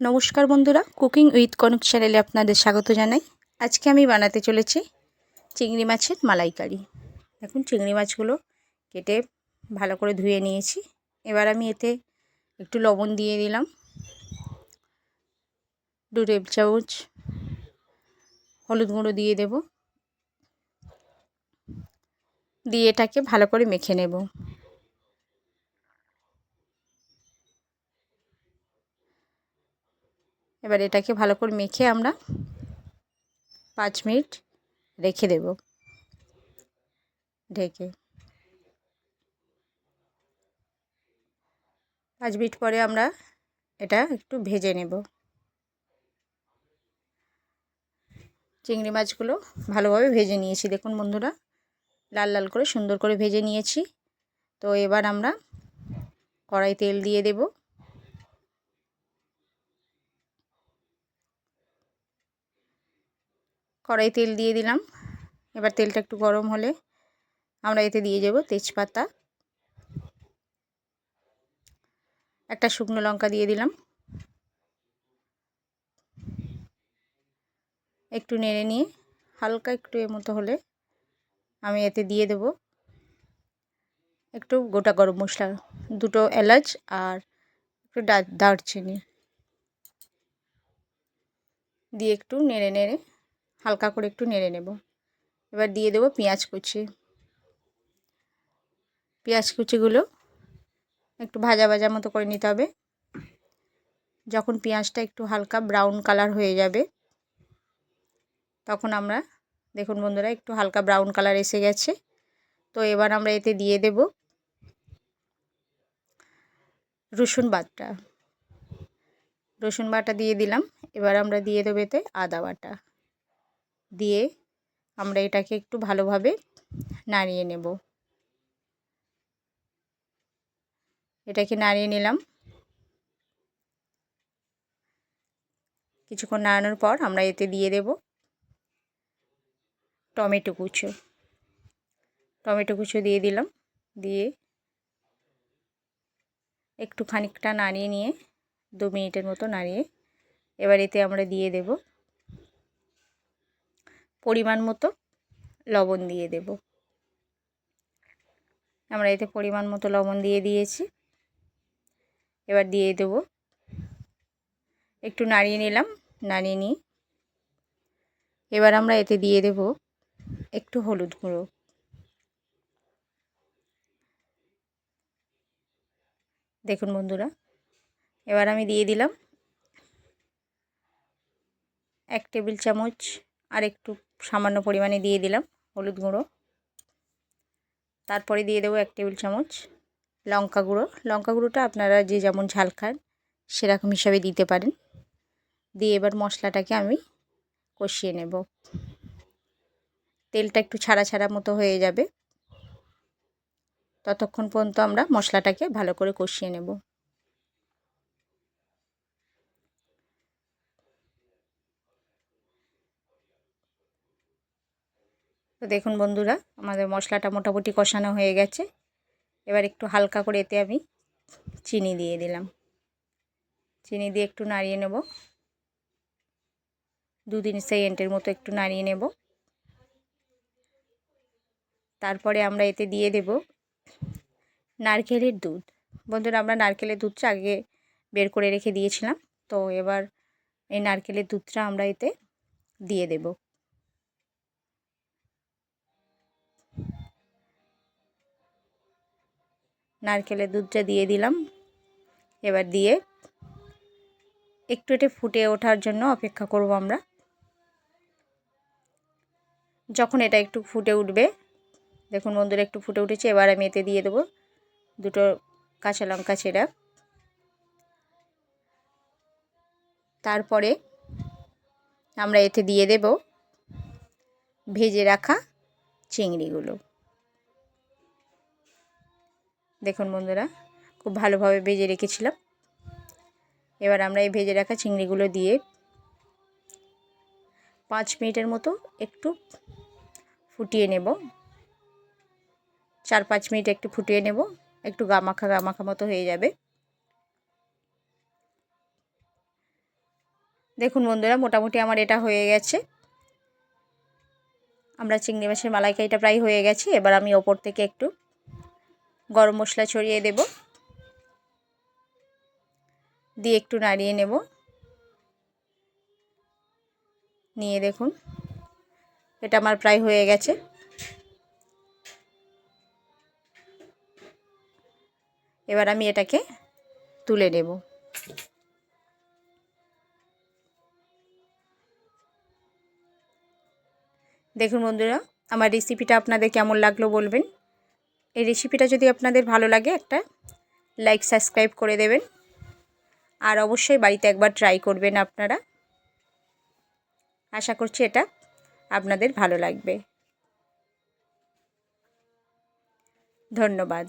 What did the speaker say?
নমস্কার বন্ধুরা cooking with Kanak চ্যানেলে আপনাদের স্বাগত জানাই। আজকে আমি বানাতে চলেছি চিংড়ি মাছের মালাইকারি। দেখুন, চিংড়ি মাছগুলো কেটে ভালো করে ধুয়ে নিয়েছি। এবার আমি এতে একটু লবণ দিয়ে দিলাম। দু টেবিল চামচ হলুদ গুঁড়ো দিয়ে দেব। দিয়ে এটাকে ভালো করে মেখে নেব। এবার এটাকে ভালো করে মেখে আমরা পাঁচ মিনিট রেখে দেব। ঢেকে। পাঁচ মিনিট পরে আমরা এটা একটু ভেজে নেব। চিংড়ি মাছগুলো ভালোভাবে ভেজে নিয়েছি। দেখুন বন্ধুরা, লাল লাল করে সুন্দর করে ভেজে নিয়েছি। তো এবার আমরা কড়াই তেল দিয়ে দেবো। কড়াই তেল দিয়ে দিলাম। এবার তেলটা একটু গরম হলে আমরা এতে দিয়ে যাব তেজপাতা। একটা শুকনো লঙ্কা দিয়ে দিলাম। একটু নেড়ে নিয়ে হালকা একটু এর মতো হলে আমি এতে দিয়ে দেব একটু গোটা গরম মশলা, দুটো এলাচ আর একটু দারচিনি। দিয়ে একটু নেড়ে নেড়ে হালকা করে একটু নেড়ে নেব। এবার দিয়ে দেবো পেঁয়াজ কুচি। পেঁয়াজ কুচিগুলো একটু ভাজা ভাজা মতো করে নিতে হবে। যখন পেঁয়াজটা একটু হালকা ব্রাউন কালার হয়ে যাবে, তখন আমরা, দেখুন বন্ধুরা, একটু হালকা ব্রাউন কালার এসে গেছে। তো এবার আমরা এতে দিয়ে দেব রসুন বাটা। রসুন বাটা দিয়ে দিলাম। এবার আমরা দিয়ে দেবো এতে আদা বাটা। দিয়ে আমরা এটাকে একটু ভালোভাবে নাড়িয়ে নেব। এটাকে নাড়িয়ে নিলাম। কিছুক্ষণ নাড়ানোর পর আমরা এতে দিয়ে দেব টমেটো কুচো। টমেটো কুচো দিয়ে দিলাম, দিয়ে একটু খানিকটা নাড়িয়ে নিয়ে দু মিনিটের মতো নাড়িয়ে এবার এতে আমরা দিয়ে দেব পরিমাণ মতো লবণ দিয়ে দেব। আমরা এতে পরিমাণ মতো লবণ দিয়ে দিয়েছি। এবার দিয়ে দেব। একটু নাড়িয়ে নিলাম, নাড়িয়ে নিয়ে এবার আমরা এতে দিয়ে দেব একটু হলুদ গুঁড়ো। দেখুন বন্ধুরা, এবার আমি দিয়ে দিলাম এক টেবিল চামচ আর একটু সামান্য পরিমাণে দিয়ে দিলাম হলুদ গুঁড়ো। তারপরে দিয়ে দেবো এক টেবিল চামচ লঙ্কা গুঁড়ো। লঙ্কা গুঁড়োটা আপনারা যে যেমন ঝাল খান সেরকম হিসাবে দিতে পারেন। দিয়ে এবার মশলাটাকে আমি কষিয়ে নেব। তেলটা একটু ছাড়া ছাড়া মতো হয়ে যাবে। ততক্ষণ পর্যন্ত আমরা মশলাটাকে ভালো করে কষিয়ে নেব। তো দেখুন বন্ধুরা, আমাদের মশলাটা মোটামুটি কষানো হয়ে গেছে। এবার একটু হালকা করে এতে আমি চিনি দিয়ে দিলাম। চিনি দিয়ে একটু নাড়িয়ে নেব। দু তিন সেকেন্ডের মতো একটু নাড়িয়ে নেব। তারপরে আমরা এতে দিয়ে দেব নারকেলের দুধ। বন্ধুরা, আমরা নারকেলের দুধটা আগে বের করে রেখে দিয়েছিলাম। তো এবার এই নারকেলের দুধটা আমরা এতে দিয়ে দেবো। নারকেলের দুধটা দিয়ে দিলাম। এবার দিয়ে একটু এটা ফুটে ওঠার জন্য অপেক্ষা করব আমরা। যখন এটা একটু ফুটে উঠবে, দেখুন বন্ধুরা একটু ফুটে উঠেছে, এবার আমি এতে দিয়ে দেবো দুটো কাঁচা লঙ্কা ছেঁড়া। তারপরে আমরা এতে দিয়ে দেব ভেজে রাখা চিংড়িগুলো। দেখুন বন্ধুরা, খুব ভালোভাবে ভেজে রেখেছিলাম। এবার আমরা এই ভেজে রাখা চিংড়িগুলো দিয়ে পাঁচ মিনিটের মতো একটু ফুটিয়ে নেব। চার পাঁচ মিনিট একটু ফুটিয়ে নেব, একটু গামাখা গামাখা মতো হয়ে যাবে। দেখুন বন্ধুরা, মোটামুটি আমার এটা হয়ে গেছে। আমরা চিংড়ি মাছের মালাইকারিটা প্রায় হয়ে গেছে, এবার আমি ওপর থেকে একটু গরম মশলা ছড়িয়ে দেব। দিয়ে একটু নাড়িয়ে নেব। নিয়ে দেখুন, এটা আমার প্রায় হয়ে গেছে। এবার আমি এটাকে তুলে নেব। দেখুন বন্ধুরা, আমার রেসিপিটা আপনাদের কেমন লাগল বলবেন? এই রেসিপিটা যদি আপনাদের ভালো লাগে একটা লাইক সাবস্ক্রাইব করে দেবেন। আর অবশ্যই বাড়িতে একবার ট্রাই করবেন আপনারা। আশা করছি এটা আপনাদের ভালো লাগবে। ধন্যবাদ।